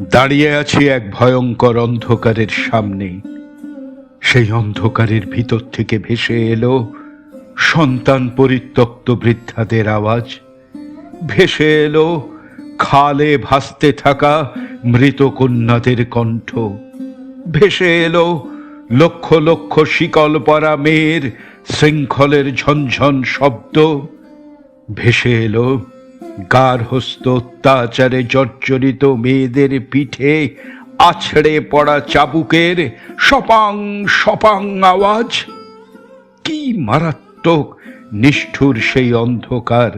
দাঁড়িয়ে আছি এক ভয়ঙ্কর অন্ধকারের সামনে। সেই অন্ধকারের ভিতর থেকে ভেসে এলো সন্তান পরিত্যক্ত বৃদ্ধাদের আওয়াজ। ভেসে এলো খালে ভাসতে থাকা মৃত কন্যাদের কণ্ঠ। ভেসে এলো লক্ষ লক্ষ শিকল পরা মেয়ের শৃঙ্খলের ঝনঝন শব্দ। ভেসে এলো গার্হস্থ অত্যাচারে জর্জরিত মেয়েদের পিঠে আছড়ে পড়া চাবুকের সপাং সপাং আওয়াজ। কি মারাত্মক নিষ্ঠুর সেই অন্ধকার,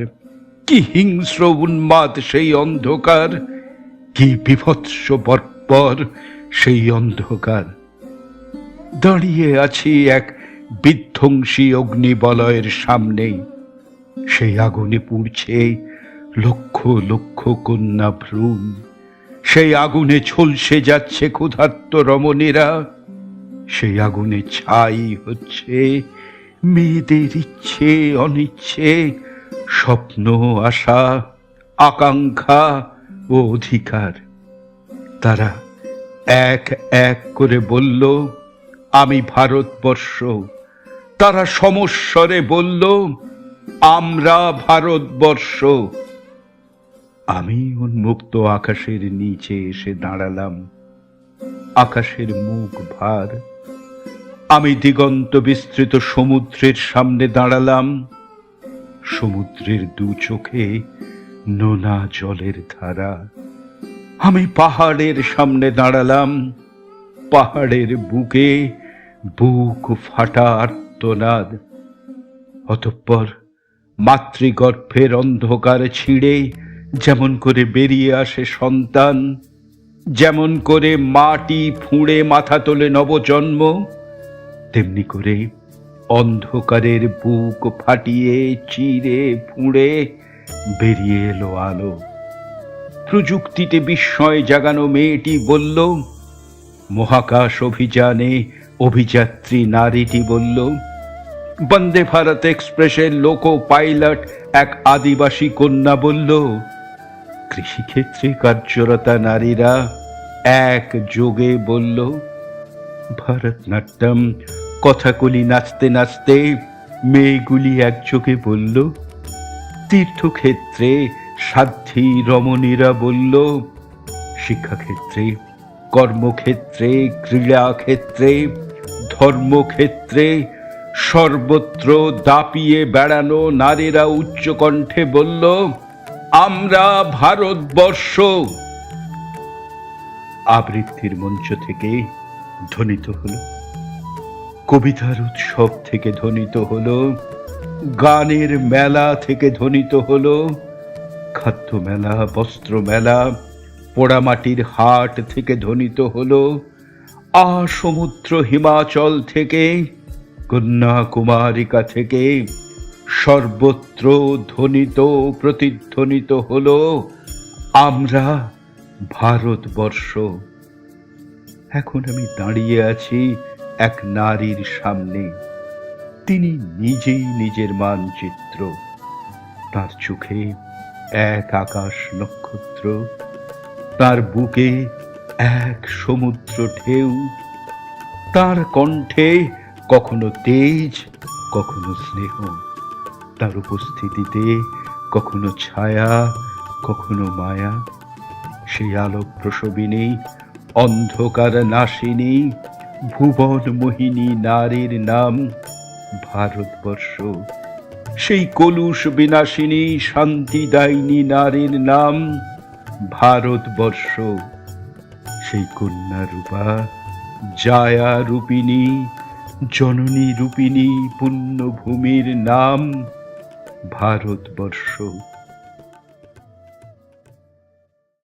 কি হিংস্র উন্মাদ সেই অন্ধকার, কি বিভৎস বর্বর সেই অন্ধকার। দাঁড়িয়ে আছি এক বিধ্বংসী অগ্নিবলয়ের সামনেই, সেই আগুনে পুড়ছে লক্ষ লক্ষ কন্যা ভ্রূণ। সেই আগুনে ঝলসে যাচ্ছে ক্ষুধার্ত রমণীরা। সেই আগুনে ছাই হচ্ছে মেয়েদের ইচ্ছে, অনিচ্ছে, স্বপ্ন, আশা, আকাঙ্ক্ষা ও অধিকার। তারা এক এক করে বলল, আমি ভারতবর্ষ। তারা সমস্বরে বলল, আমরা ভারতবর্ষ। আমি উন্মুক্ত আকাশের নিচে এসে দাঁড়ালাম। আকাশের মুখ ভার। আমি দিগন্ত বিস্তৃত সমুদ্রের সামনে দাঁড়ালাম। সমুদ্রের দু চোখে নোনা জলের ধারা। আমি পাহাড়ের সামনে দাঁড়ালাম। পাহাড়ের বুকে বুক ফাটা আর্তনাদ। অতঃপর মাতৃগর্ভের অন্ধকার ছিঁড়ে যেমন করে বেরিয়ে আসে সন্তান, যেমন করে মাটি ফুঁড়ে মাথা তোলে নবজন্ম, তেমনি করে অন্ধকারের বুক ফাটিয়ে, চিরে, ফুঁড়ে বেরিয়ে এলো আলো। প্রযুক্তিতে বিস্ময় জাগানো মেয়েটি বলল, মহাকাশ অভিযানে অভিযাত্রী নারীটি বলল, বন্দে ভারত এক্সপ্রেসের লোকো পাইলট এক আদিবাসী কন্যা বলল কৃষিক্ষেত্রে কার্যরতা নারীরা এক যোগে বলল, ভারতনাট্যম কথাকলি নাচতে নাচতে মেয়েগুলি একযোগে বলল, তীর্থক্ষেত্রে সাধ্যী রমণীরা বলল, শিক্ষাক্ষেত্রে, কর্মক্ষেত্রে, ক্রীড়াক্ষেত্রে, ধর্মক্ষেত্রে সর্বত্র দাপিয়ে বেড়ানো নারীরা উচ্চকণ্ঠে বলল আমরা ভারতবর্ষ। আবৃত্তির মঞ্চ থেকে ধ্বনিত হলো। কবিতার উৎসব থেকে ধ্বনিত হলো। গানের মেলা থেকে ধ্বনিত হলো। খাদ্য মেলা, বস্ত্র মেলা, পোড়ামাটির হাট থেকে ধ্বনিত হলো। আ সমুদ্র হিমাচল থেকে, কন্যাকুমারিকা থেকে সর্বত্র ধ্বনিত, প্রতিধ্বনিত হল আমরা ভারতবর্ষ। এখন আমি দাঁড়িয়ে আছি এক নারীর সামনে। তিনি নিজেই নিজের মানচিত্র। তার চোখে এক আকাশ নক্ষত্র। তার বুকে এক সমুদ্র ঢেউ। তার কণ্ঠে কখনো তেজ, কখনো স্নেহ। তার উপস্থিতিতে কখনো ছায়া, কখনো মায়া। সেই আলোক প্রসবিনী অন্ধকার নাশিনী ভুবন মোহিনী নারীর নাম ভারতবর্ষ। সেই কলুষ বিনাশিনী শান্তিদায়িনী নারীর নাম ভারতবর্ষ। সেই কন্যা রূপা, জায়া রূপিণী, জননী রূপিণী, পুণ্যভূমির নাম ভারতবর্ষ।